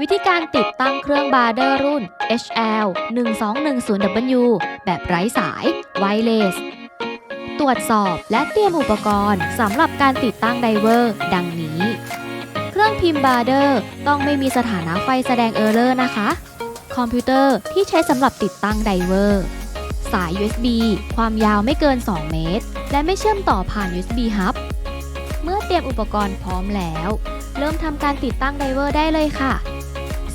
วิธีการติดตั้งเครื่องบาร์เดอร์รุ่น HL 1210W แบบไร้สาย Wireless ตรวจสอบและเตรียมอุปกรณ์สำหรับการติดตั้งไดเวอร์ ดังนี้ เครื่องพิมพ์บาร์เดอร์ต้องไม่มีสถานะไฟแสดงเออร์เลอร์นะคะ คอมพิวเตอร์ที่ใช้สำหรับติดตั้งไดเวอร์ สาย USB ความยาวไม่เกิน 2 เมตร และไม่เชื่อมต่อผ่าน USB Hub เมื่อเตรียมอุปกรณ์พร้อมแล้ว เริ่มทำการติดตั้งไดเวอร์ได้เลยค่ะ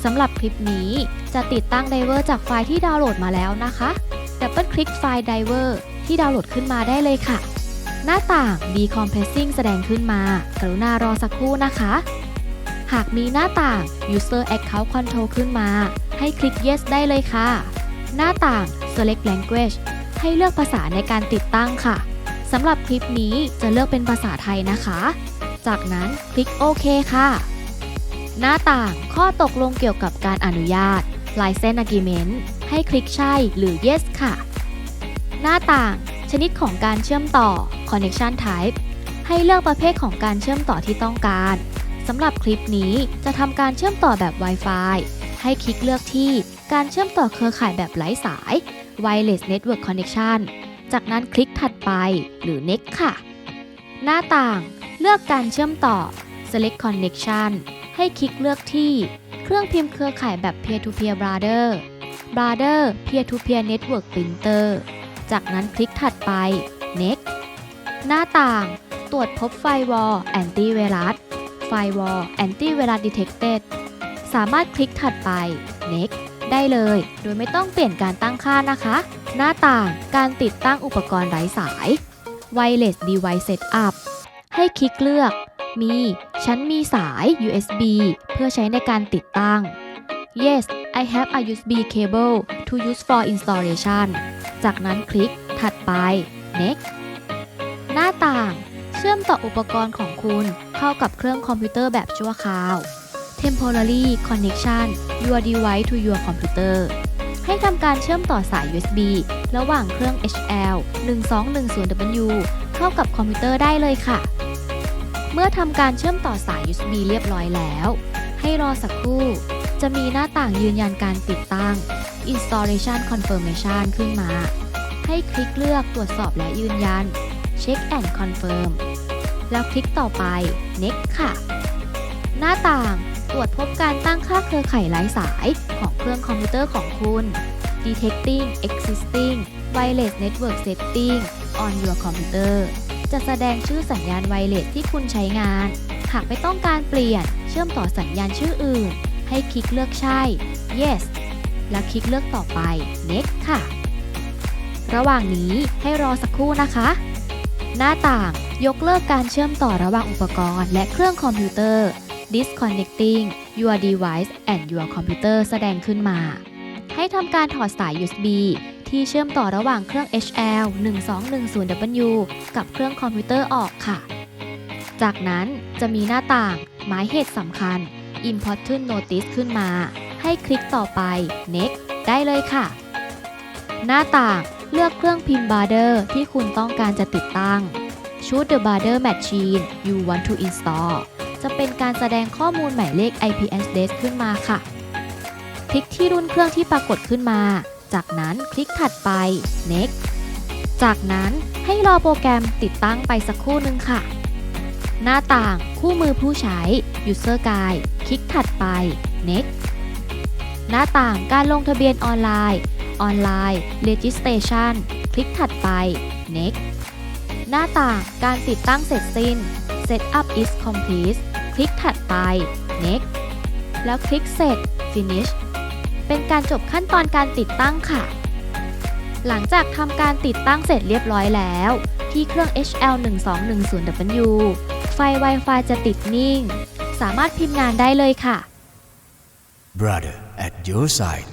สำหรับคลิปนี้จะติดตั้งไดเวอร์จากไฟล์ที่ดาวน์โหลดมาแล้วนะคะดับเบิลคลิกไฟล์ไดเวอร์ที่ดาวน์โหลดขึ้นมาได้เลยค่ะ หน้าต่าง Decompressing แสดงขึ้นมา กรุณารอสักครู่นะคะ หากมีหน้าต่าง User Account Control ขึ้นมา ให้คลิก Yes ได้เลยค่ะ หน้าต่าง Select Language ให้เลือกภาษาในการติดตั้งค่ะสำหรับคลิปนี้จะเลือกเป็นภาษาไทยนะคะ จากนั้นคลิกโอเคค่ะ หน้าต่างข้อตกลงเกี่ยวกับการอนุญาต License Agreement ให้คลิกใช่หรือ Yes ค่ะ หน้าต่างชนิดของการเชื่อมต่อ Connection Type ให้เลือกประเภทของการเชื่อมต่อที่ต้องการสำหรับคลิปนี้จะทำการเชื่อมต่อแบบ Wi-Fi ให้คลิกเลือกที่การเชื่อมต่อเครือข่ายแบบไร้สาย Wireless Network Connection จากนั้นคลิกถัดไปหรือ Next ค่ะ หน้าต่างเลือกการเชื่อมต่อ Select Connection ให้คลิกเลือกที่ เครื่องพิมพ์เครือข่ายแบบ Peer to Peer Brother Brother Peer to Peer Network Printer จากนั้นคลิกถัดไป Next หน้าต่าง ตรวจพบ Firewall Antivirus Firewall Antivirus Detected สามารถคลิกถัดไป Next ได้เลย โดยไม่ต้องเปลี่ยนการตั้งค่านะคะ หน้าต่างการติดตั้งอุปกรณ์ไร้สาย Wireless Device Setup ให้คลิกเลือก มี ฉันมีสาย USB เพื่อใช้ในการติดตั้ง Yes I have a USB cable to use for installation จากนั้นคลิกถัดไป Next หน้าต่าง เชื่อมต่ออุปกรณ์ของคุณเข้ากับเครื่องคอมพิวเตอร์แบบชั่วคราว Temporary Connection your device to your computer ให้ทำการเชื่อมต่อสาย USB ระหว่างเครื่อง HL 1210W เข้ากับคอมพิวเตอร์ได้เลยค่ะ เมื่อทำการเชื่อมต่อสาย USB เรียบร้อยแล้ว ให้รอสักครู่ จะมีหน้าต่างยืนยันการติดตั้ง Installation Confirmation ขึ้นมา ให้คลิกเลือกตรวจสอบและยืนยัน Check and Confirm แล้วคลิกต่อไป Next ค่ะ หน้าต่างตรวจพบการตั้งค่าเครือข่ายไร้สายของเครื่องคอมพิวเตอร์ของคุณ Detecting Existing Wireless Network Setting on your computer จะแสดงชื่อสัญญาณไวเลสที่คุณใช้งาน หากไม่ต้องการเปลี่ยน เชื่อมต่อสัญญาณชื่ออื่น ให้คลิกเลือกใช่ yes และคลิกเลือกต่อไป next ค่ะ ระหว่างนี้ให้รอสักครู่นะคะ หน้าต่างยกเลิกการเชื่อมต่อระหว่างอุปกรณ์ และเครื่องคอมพิวเตอร์ disconnecting your device and your computer แสดงขึ้นมา ให้ทำการถอดสาย USB ที่เชื่อมต่อระหว่างเครื่อง HL 1210W กับเครื่องคอมพิวเตอร์ออกค่ะ จากนั้นจะมีหน้าต่างหมายเหตุสำคัญ Important Notice ขึ้นมา ให้คลิกต่อไป Next ได้เลยค่ะ หน้าต่างเลือกเครื่องพิมพ์บาร์เดอร์ที่คุณต้องการจะติดตั้ง Choose the barder machine you want to install จะเป็นการแสดงข้อมูลหมายเลข IP address ขึ้นมาค่ะ คลิกที่รุ่นเครื่องที่ปรากฏขึ้นมา จากนั้นคลิกถัดไป next จากนั้นให้รอโปรแกรมติดตั้งไปสักครู่นึงค่ะ หน้าต่างคู่มือผู้ใช้ user guide คลิกถัดไป next หน้าต่างการลงทะเบียนออนไลน์ออนไลน์ registration คลิกถัดไป next หน้าต่างการติดตั้งเสร็จสิ้น setup is complete คลิกถัดไป next แล้วคลิกเสร็จ finish เป็นการจบขั้นตอนการติดตั้งค่ะ หลังจากทำการติดตั้งเสร็จเรียบร้อยแล้ว ที่เครื่อง HL 1210W ไฟ Wi-Fi จะติดนิ่ง สามารถพิมพ์งานได้เลยค่ะ Brother at your side